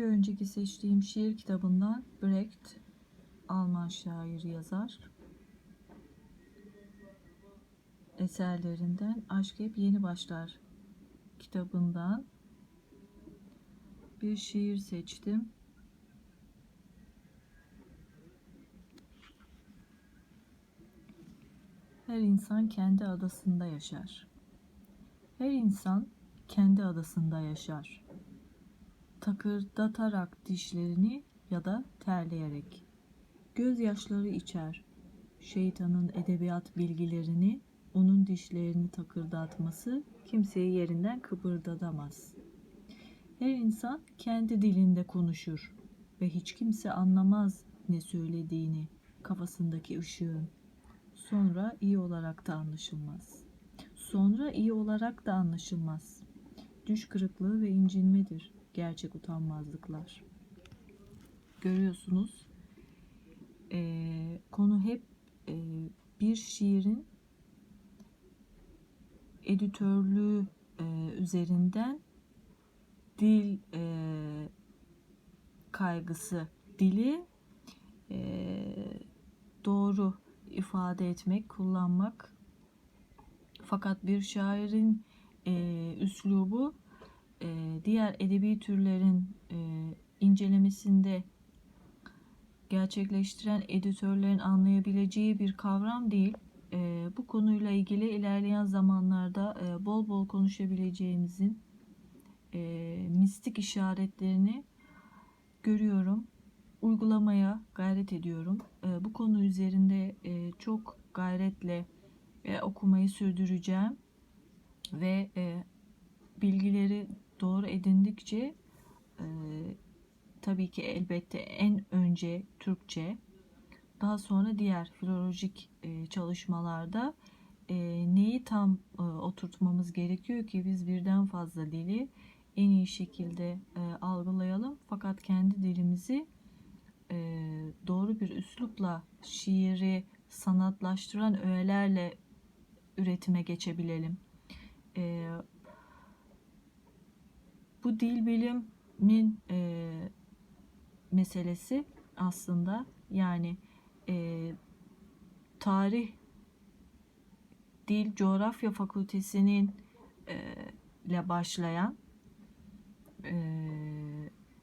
Bir önceki seçtiğim şiir kitabından Brecht, Alman şair yazar. Eserlerinden Aşk Hep Yeni Başlar kitabından bir şiir seçtim. Her insan kendi adasında yaşar. Her insan kendi adasında yaşar. Takırdatarak dişlerini ya da terleyerek. Gözyaşları içer. Şeytanın edebiyat bilgilerini, onun dişlerini takırdatması kimseyi yerinden kıpırdatamaz. Her insan kendi dilinde konuşur ve hiç kimse anlamaz ne söylediğini kafasındaki ışığın. Sonra iyi olarak da anlaşılmaz. Sonra iyi olarak da anlaşılmaz. Düş kırıklığı ve incinmedir gerçek utanmazlıklar. Görüyorsunuz eee, konu hep eee, bir şiirin editörlüğü eee, üzerinden dil eee, kaygısı, dili eee, doğru ifade etmek, kullanmak. Fakat bir şairin eee üslubu diğer edebi türlerin eee, incelemesinde gerçekleştiren editörlerin anlayabileceği bir kavram değil. Eee, bu konuyla ilgili ilerleyen zamanlarda bol bol konuşabileceğimizin mistik işaretlerini görüyorum. Uygulamaya gayret ediyorum. Bu konu üzerinde çok gayretle e, okumayı sürdüreceğim ve e, bilgileri doğru edindikçe e, tabii ki elbette en önce Türkçe daha sonra diğer filolojik e, çalışmalarda e, neyi tam e, oturtmamız gerekiyor ki biz birden fazla dili en iyi şekilde e, algılayalım fakat kendi dilimizi e, doğru bir üslupla şiiri sanatlaştıran öğelerle üretime geçebilelim. E, bu dil bilimin e, meselesi aslında yani e, tarih dil coğrafya fakültesinin e, ile başlayan e,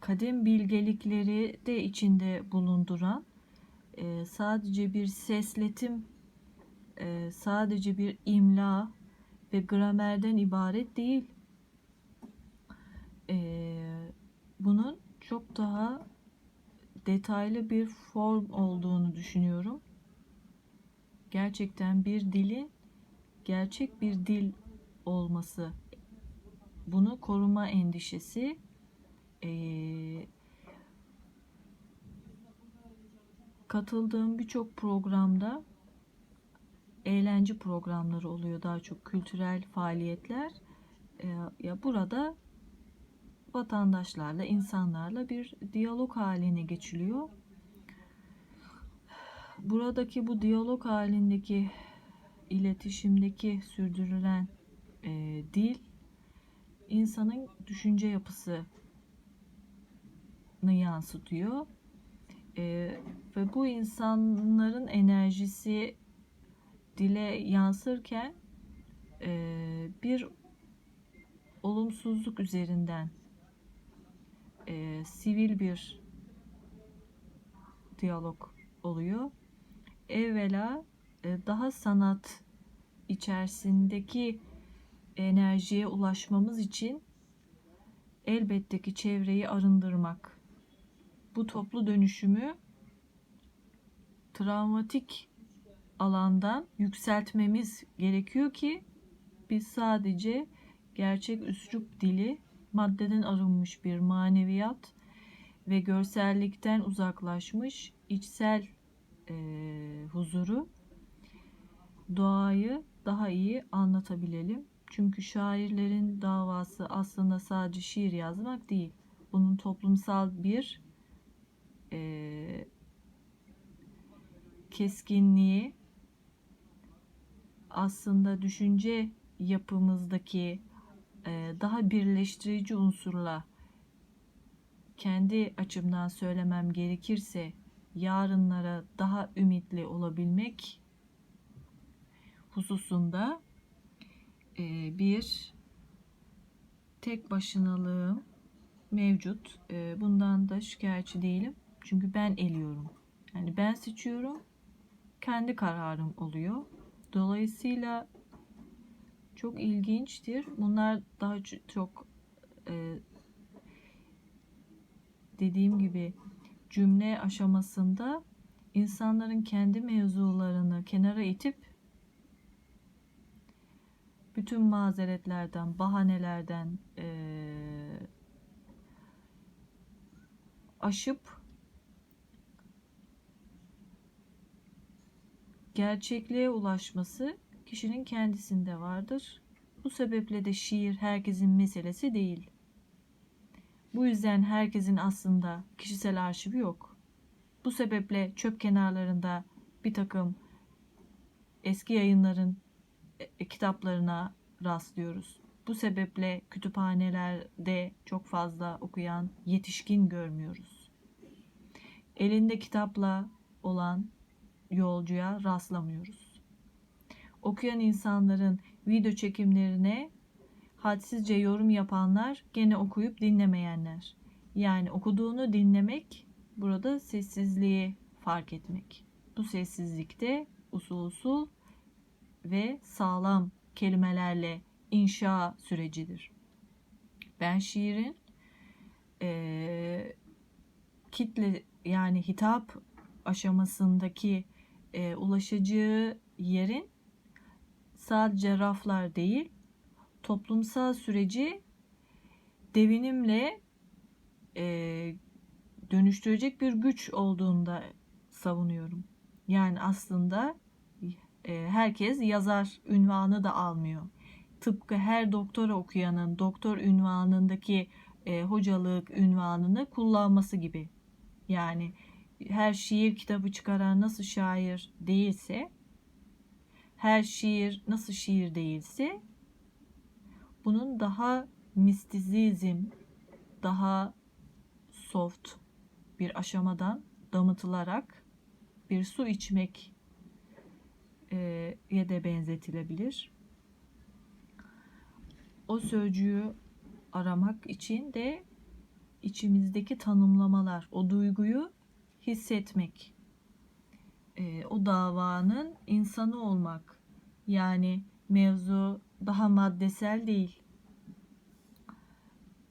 kadim bilgelikleri de içinde bulunduran e, sadece bir sesletim e, sadece bir imla ve gramerden ibaret değil. E, bunun çok daha detaylı bir form olduğunu düşünüyorum. Gerçekten bir dilin gerçek bir dil olması, bunu koruma endişesi, e, katıldığım birçok programda eğlence programları oluyor daha çok kültürel faaliyetler. Ee, ya burada vatandaşlarla, insanlarla bir diyalog haline geçiliyor. Buradaki bu diyalog halindeki iletişimdeki sürdürülen e, dil insanın düşünce yapısını yansıtıyor. E, ve bu insanların enerjisi dile yansırken e, bir olumsuzluk üzerinden e, sivil bir diyalog oluyor. Evvela e, daha sanat içerisindeki enerjiye ulaşmamız için elbette ki çevreyi arındırmak. Bu toplu dönüşümü travmatik alandan yükseltmemiz gerekiyor ki biz sadece gerçek üslup dili, maddeden arınmış bir maneviyat ve görsellikten uzaklaşmış içsel e, huzuru, doğayı daha iyi anlatabilelim. Çünkü şairlerin davası aslında sadece şiir yazmak değil. Bunun toplumsal bir e, keskinliği, aslında düşünce yapımızdaki daha birleştirici unsurla kendi açımdan söylemem gerekirse yarınlara daha ümitli olabilmek hususunda e, bir tek başınalığım mevcut. E, bundan da şikayetçi değilim. Çünkü ben eliyorum. Yani ben seçiyorum. Kendi kararım oluyor. Dolayısıyla çok ilginçtir. Bunlar daha çok e, dediğim gibi cümle aşamasında insanların kendi mevzularını kenara itip bütün mazeretlerden, bahanelerden eee, aşıp gerçekliğe ulaşması kişinin kendisinde vardır. Bu sebeple de şiir herkesin meselesi değil. Bu yüzden herkesin aslında kişisel arşivi yok. Bu sebeple çöp kenarlarında bir takım eski yayınların e, kitaplarına rastlıyoruz. Bu sebeple kütüphanelerde çok fazla okuyan yetişkin görmüyoruz. Elinde kitapla olan yolcuya rastlamıyoruz. Okuyan insanların video çekimlerine hadsizce yorum yapanlar gene okuyup dinlemeyenler. Yani okuduğunu dinlemek burada sessizliği fark etmek. Bu sessizlikte usul usul ve sağlam kelimelerle inşa sürecidir. Ben şiirin eee, kitle yani hitap aşamasındaki eee, ulaşacağı yerin sadece raflar değil toplumsal süreci devinimle eee, dönüştürecek bir güç olduğunda savunuyorum. Yani aslında e, herkes yazar ünvanı da almıyor. Tıpkı her doktora okuyanın doktor ünvanındaki e, hocalık ünvanını kullanması gibi. Yani her şiir kitabı çıkaran nasıl şair değilse, her şiir nasıl şiir değilse, bunun daha mistizizm, daha soft bir aşamadan damıtılarak bir su içmek e, ye de benzetilebilir. O sözcüğü aramak için de içimizdeki tanımlamalar, o duyguyu hissetmek, e, o davanın insanı olmak. Yani mevzu daha maddesel değil,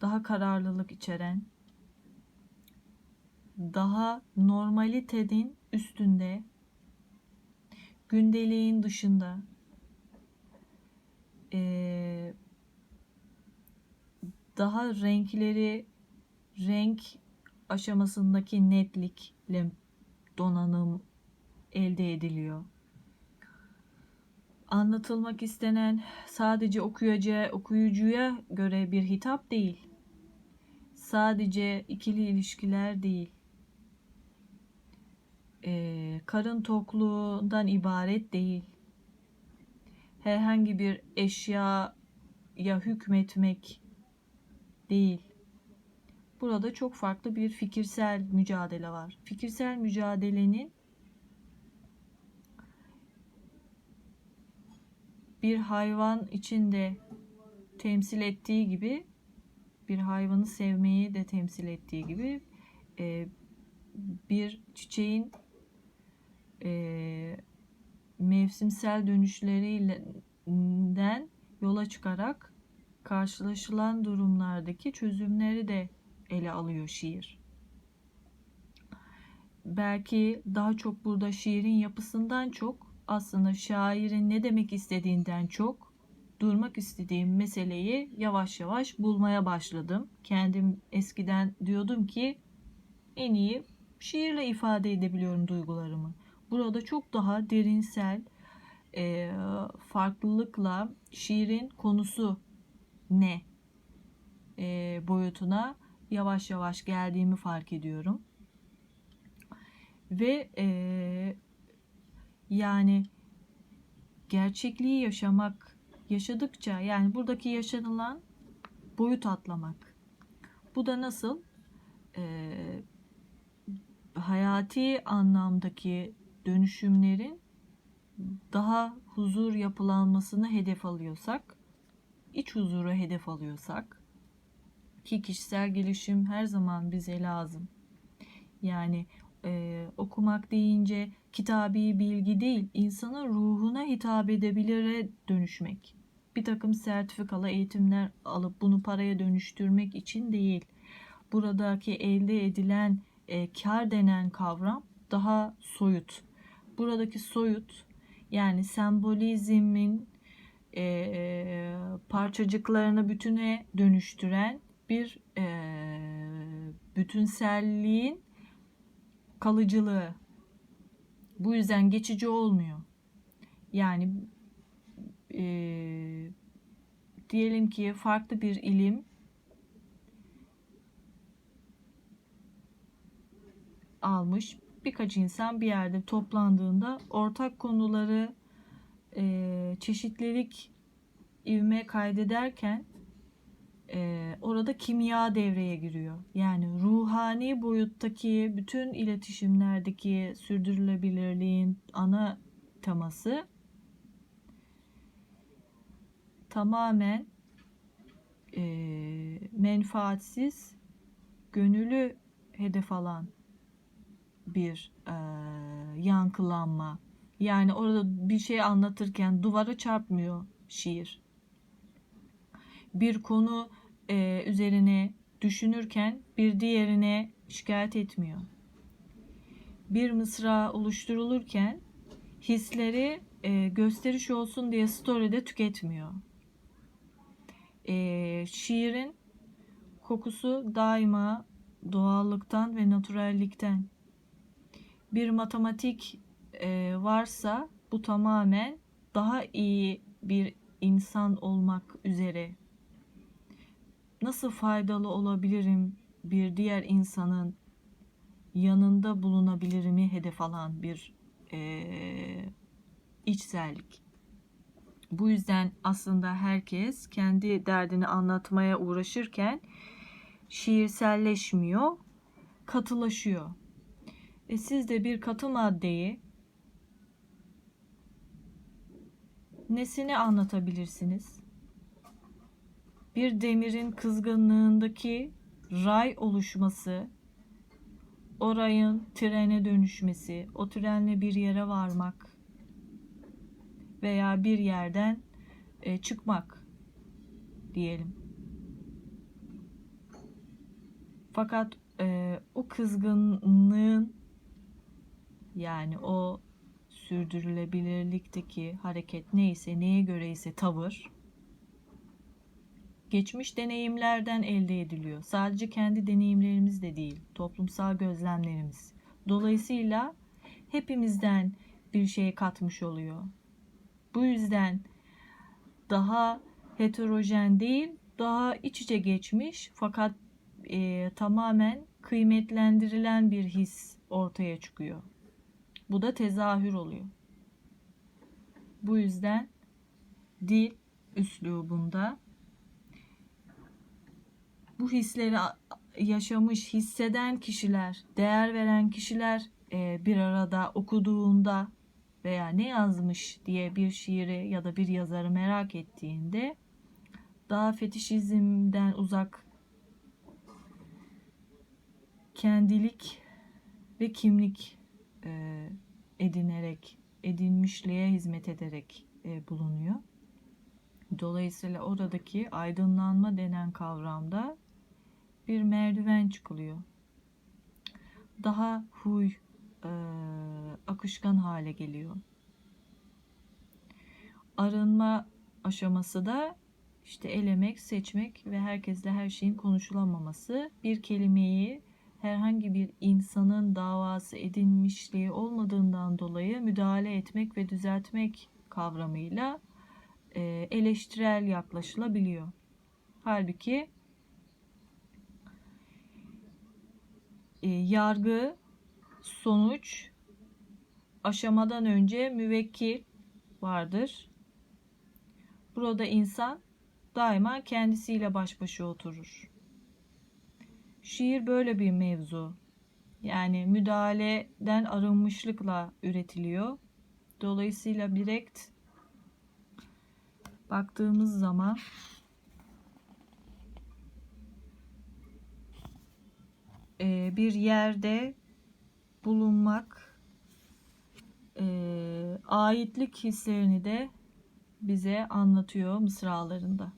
daha kararlılık içeren, daha normalitenin üstünde, gündeliğin dışında, eee, daha renkleri renk aşamasındaki netlikle donanım elde ediliyor. Anlatılmak istenen sadece okuyucuya, okuyucuya göre bir hitap değil. Sadece ikili ilişkiler değil. Ee, karın tokluğundan ibaret değil. Herhangi bir eşyaya hükmetmek değil. Burada çok farklı bir fikirsel mücadele var. Fikirsel mücadelenin bir hayvan içinde temsil ettiği gibi bir hayvanı sevmeyi de temsil ettiği gibi e, bir çiçeğin e, mevsimsel dönüşlerinden yola çıkarak karşılaşılan durumlardaki çözümleri de ele alıyor şiir. Belki daha çok burada şiirin yapısından çok aslında şairin ne demek istediğinden çok durmak istediğim meseleyi yavaş yavaş bulmaya başladım. Kendim eskiden diyordum ki en iyi şiirle ifade edebiliyorum duygularımı. Burada çok daha derinsel e, farklılıkla şiirin konusu ne e, boyutuna yavaş yavaş geldiğimi fark ediyorum. Ve e, yani gerçekliği yaşamak, yaşadıkça yani buradaki yaşanılan boyut atlamak. Bu da nasıl? e, hayati anlamdaki dönüşümlerin daha huzur yapılanmasını hedef alıyorsak, iç huzuru hedef alıyorsak ki kişisel gelişim her zaman bize lazım. Yani e, okumak deyince kitabi bilgi değil, insanın ruhuna hitap edebilire dönüşmek. Bir takım sertifikalı eğitimler alıp bunu paraya dönüştürmek için değil. Buradaki elde edilen e, kar denen kavram daha soyut. Buradaki soyut yani sembolizmin e, parçacıklarını bütüne dönüştüren bir e, bütünselliğin kalıcılığı. Bu yüzden geçici olmuyor. Yani e, diyelim ki farklı bir ilim almış birkaç insan bir yerde toplandığında ortak konuları e, çeşitlilik ivme kaydederken e, orada kimya devreye giriyor. Yani ruhani boyuttaki bütün iletişimlerdeki sürdürülebilirliğin ana teması tamamen e, menfaatsiz, gönülü hedef alan bir e, yankılanma. Yani orada bir şey anlatırken duvara çarpmıyor şiir. Bir konu e, üzerine düşünürken bir diğerine şikayet etmiyor. Bir mısra oluşturulurken hisleri e, gösteriş olsun diye story'de tüketmiyor. E, şiirin kokusu daima doğallıktan ve natürellikten. Bir matematik e, varsa bu tamamen daha iyi bir insan olmak üzere nasıl faydalı olabilirim bir diğer insanın yanında bulunabilirimi hedef alan bir e, içsellik. Bu yüzden aslında herkes kendi derdini anlatmaya uğraşırken şiirselleşmiyor, katılaşıyor. E siz de bir katı maddeyi nesini anlatabilirsiniz? Bir demirin kızgınlığındaki ray oluşması, o rayın trene dönüşmesi, o trenle bir yere varmak veya bir yerden e, çıkmak diyelim. Fakat e, o kızgınlığın yani o sürdürülebilirlikteki hareket neyse, neye göre ise tavır geçmiş deneyimlerden elde ediliyor. Sadece kendi deneyimlerimiz de değil, toplumsal gözlemlerimiz. Dolayısıyla hepimizden bir şey katmış oluyor. Bu yüzden daha heterojen değil, daha iç içe geçmiş fakat e, tamamen kıymetlendirilen bir his ortaya çıkıyor. Bu da tezahür oluyor. Bu yüzden dil üslubunda bu hisleri yaşamış, hisseden kişiler, değer veren kişiler e, bir arada okuduğunda veya ne yazmış diye bir şiiri ya da bir yazarı merak ettiğinde daha fetişizmden uzak kendilik ve kimlik e, edinerek, edinmişliğe hizmet ederek e, bulunuyor. Dolayısıyla oradaki aydınlanma denen kavramda bir merdiven çıkılıyor. Daha huy, e, akışkan hale geliyor. Arınma aşaması da işte elemek, seçmek ve herkesle her şeyin konuşulamaması. Bir kelimeyi herhangi bir insanın davası edinmişliği olmadığından dolayı müdahale etmek ve düzeltmek kavramıyla e, eleştirel yaklaşılabiliyor. Halbuki e, yargı, sonuç, aşamadan önce müvekkil vardır. Burada insan daima kendisiyle baş başa oturur. Şiir böyle bir mevzu. Yani müdahaleden arınmışlıkla üretiliyor. Dolayısıyla direkt baktığımız zaman bir yerde bulunmak e, aitlik hislerini de bize anlatıyor mısralarında.